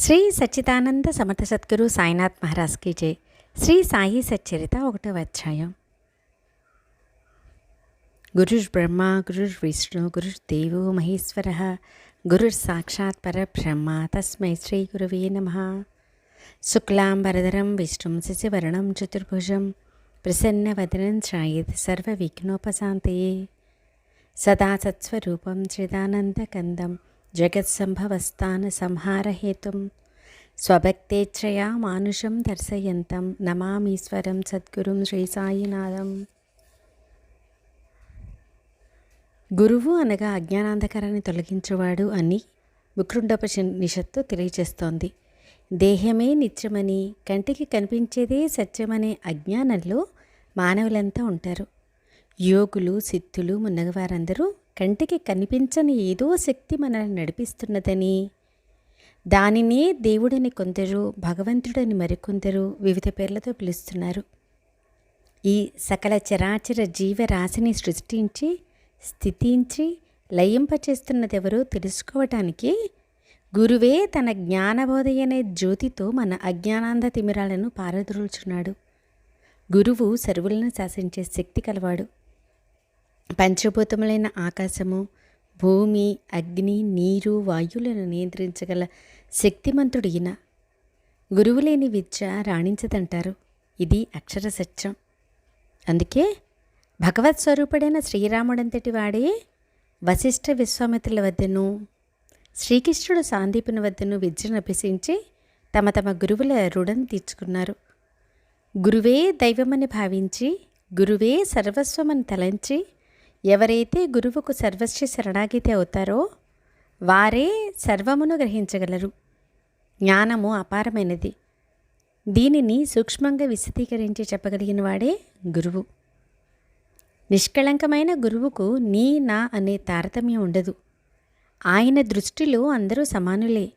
శ్రీ సచ్చిదానంద సమర్థ సద్గురు సాయినాథ్ మహారాజ్కి జై. శ్రీ సాయి సచ్చరిత ఒకటో అధ్యాయం. గురుర్ బ్రహ్మ గురుర్ విష్ణు గురుర్ దేవో మహేశ్వర గురుర్ సాక్షాత్ పరబ్రహ్మ తస్మై శ్రీ గురువే నమ. శుక్లాం వరదరం విష్ణుం శశివర్ణం చతుర్భుజం ప్రసన్నవదనం ఛాయేత్ సర్వవిఘ్నోపశాంతయే సదా సత్స్వరూపం చిదానందకందం జగత్సంభవస్థాన సంహారహేతుం స్వభక్తేచ్ఛయా మానుషం దర్శయంతం నమామీశ్వరం సద్గురుం శ్రీ సాయినాథం గురువు అనగా అజ్ఞానాంధకారాన్ని తొలగించేవాడు అని నిషత్తు తెలియజేస్తోంది. దేహమే నిత్యమని కంటికి కనిపించేదే సత్యమనే అజ్ఞానంలో మానవులంతా ఉంటారు. యోగులు సిద్ధులు మున్నగవారందరూ కంటికి కనిపించని ఏదో శక్తి మనల్ని నడిపిస్తున్నదని. దానినే దేవుడని కొందరు భగవంతుడని మరికొందరు వివిధ పేర్లతో పిలుస్తున్నారు. ఈ సకల చరాచర జీవరాశిని సృష్టించి స్థితించి లయింపచేస్తున్నదెవరో తెలుసుకోవటానికి గురువే తన జ్ఞానబోధయనే జ్యోతితో మన అజ్ఞానాంధ తిమిరాలను పారద్రోల్చున్నాడు. గురువు సర్వులను శాసించే శక్తి కలవాడు. పంచభూతములైన ఆకాశము భూమి అగ్ని నీరు వాయువులను నియంత్రించగల శక్తిమంతుడు ఈయన గురువు లేని విద్య రాణించదంటారు. ఇది అక్షర సత్యం. అందుకే భగవత్ స్వరూపుడైన శ్రీరాముడంతటి వాడే వశిష్ఠ విశ్వామిత్రుల వద్దను శ్రీకృష్ణుడు సాందీపుని వద్దను విద్యను అభ్యసించి తమ తమ గురువుల రుణం తీర్చుకున్నారు. గురువే దైవమని భావించి గురువే సర్వస్వమని తలంచి ఎవరైతే గురువుకు సర్వస్వ శరణాగితి అవుతారో వారే సర్వమును గ్రహించగలరు. జ్ఞానము అపారమైనది. దీనిని సూక్ష్మంగా విశదీకరించి చెప్పగలిగిన వాడే గురువు. నిష్కళంకమైన గురువుకు నీ నా అనే తారతమ్యం ఉండదు. ఆయన దృష్టిలో అందరూ సమానులే.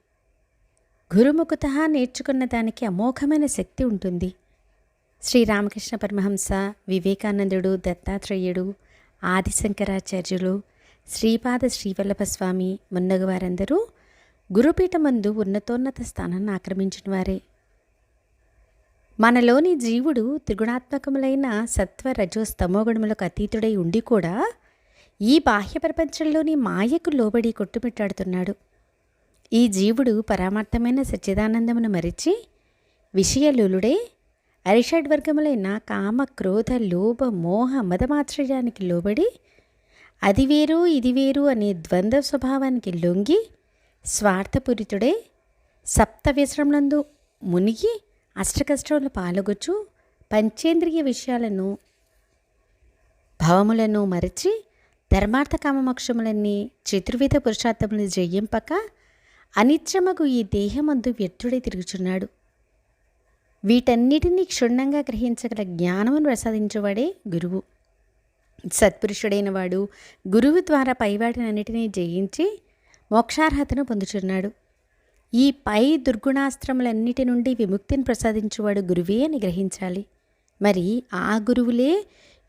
గురుముఖత నేర్చుకున్న దానికి అమోఘమైన శక్తి ఉంటుంది. శ్రీరామకృష్ణ పరమహంస వివేకానందుడు దత్తాత్రేయుడు ఆదిశంకరాచార్యులు శ్రీపాద శ్రీవల్లభ స్వామి మున్నగు వారందరూ గురుపీఠమందు ఉన్నతోన్నత స్థానాన్ని ఆక్రమించిన వారే మనలోని జీవుడు త్రిగుణాత్మకములైన సత్వ రజో స్తమోగుణములకు అతీతుడై ఉండి కూడా ఈ బాహ్య ప్రపంచంలోని మాయకు లోబడి కొట్టుమిట్టాడుతున్నాడు. ఈ జీవుడు పరామార్థమైన సచ్చిదానందమును మరిచి విషయలులుడే అరిషడ్వర్గములైన కామ క్రోధ లోభ మోహ మదమాశ్రయానికి లోబడి అది వేరు ఇది వేరు అనే ద్వంద్వ స్వభావానికి లొంగి స్వార్థపూరితుడే సప్త విశ్రమలందు మునిగి అష్టకష్టములు పాల్గొచ్చు పంచేంద్రియ విషయాలను భావములను మరచి ధర్మార్థ కామమోక్షములన్నీ చతుర్విధ పురుషార్థములు జయింపక అనిత్యమగు ఈ దేహమందు వ్యర్థుడై తిరుగుచున్నాడు. వీటన్నిటినీ క్షుణ్ణంగా గ్రహించగల జ్ఞానమును ప్రసాదించేవాడే గురువు. సత్పురుషుడైన వాడు గురువు ద్వారా పైవాటినన్నిటినీ జయించి మోక్షార్హతను పొందుచున్నాడు. ఈ పై దుర్గుణాస్త్రములన్నిటి నుండి విముక్తిని ప్రసాదించేవాడు గురువే అని గ్రహించాలి. మరి ఆ గురువులే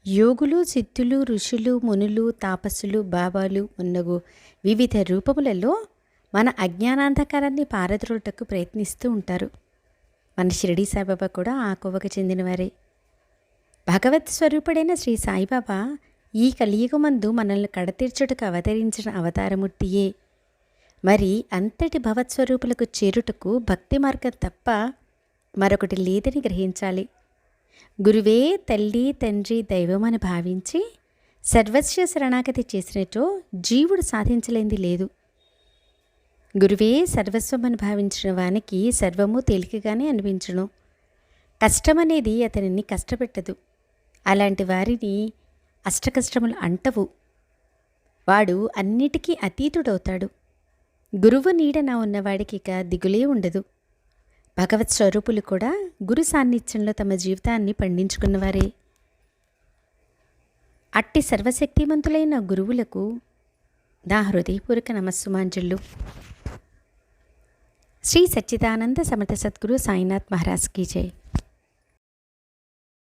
యోగులు సిద్ధులు ఋషులు మునులు తాపస్సులు బాబాలు ఉన్నగు వివిధ రూపములలో మన అజ్ఞానాంధకారాన్ని పారద్రోటకు ప్రయత్నిస్తూ ఉంటారు. మన షిరిడి సాయిబాబా కూడా ఆ కోవకు చెందినవారే. భగవత్ స్వరూపుడైన శ్రీ సాయిబాబా ఈ కలియుగమందు మనల్ని కడతీర్చుటకు అవతరించిన అవతారమూర్తియే. మరి అంతటి భవత్స్వరూపులకు చేరుటకు భక్తి మార్గం తప్ప మరొకటి లేదని గ్రహించాలి. గురువే తల్లి తండ్రి దైవమని భావించి సర్వస్వ శరణాగతి చేసినట్టు జీవుడు సాధించలేంది లేదు. గురువే సర్వస్వమని భావించిన వానికి సర్వము తేలికగానే అనిపించును. కష్టమనేది అతనిని కష్టపెట్టదు. అలాంటి వారిని అష్టకష్టములు అంటవు. వాడు అన్నిటికీ అతీతుడవుతాడు. గురువు నీడన ఉన్నవాడికి ఇక దిగులే ఉండదు. భగవత్ స్వరూపులు కూడా గురు సాన్నిధ్యంలో తమ జీవితాన్ని పండించుకున్నవారే. అట్టి సర్వశక్తిమంతులైన గురువులకు నా హృదయపూర్వక నమస్సుమాంజళ్ళు శ్రీ సచ్చిదానంద సమర్థ సద్గురు సాయినాథ్ మహారాజ్ కీ జై.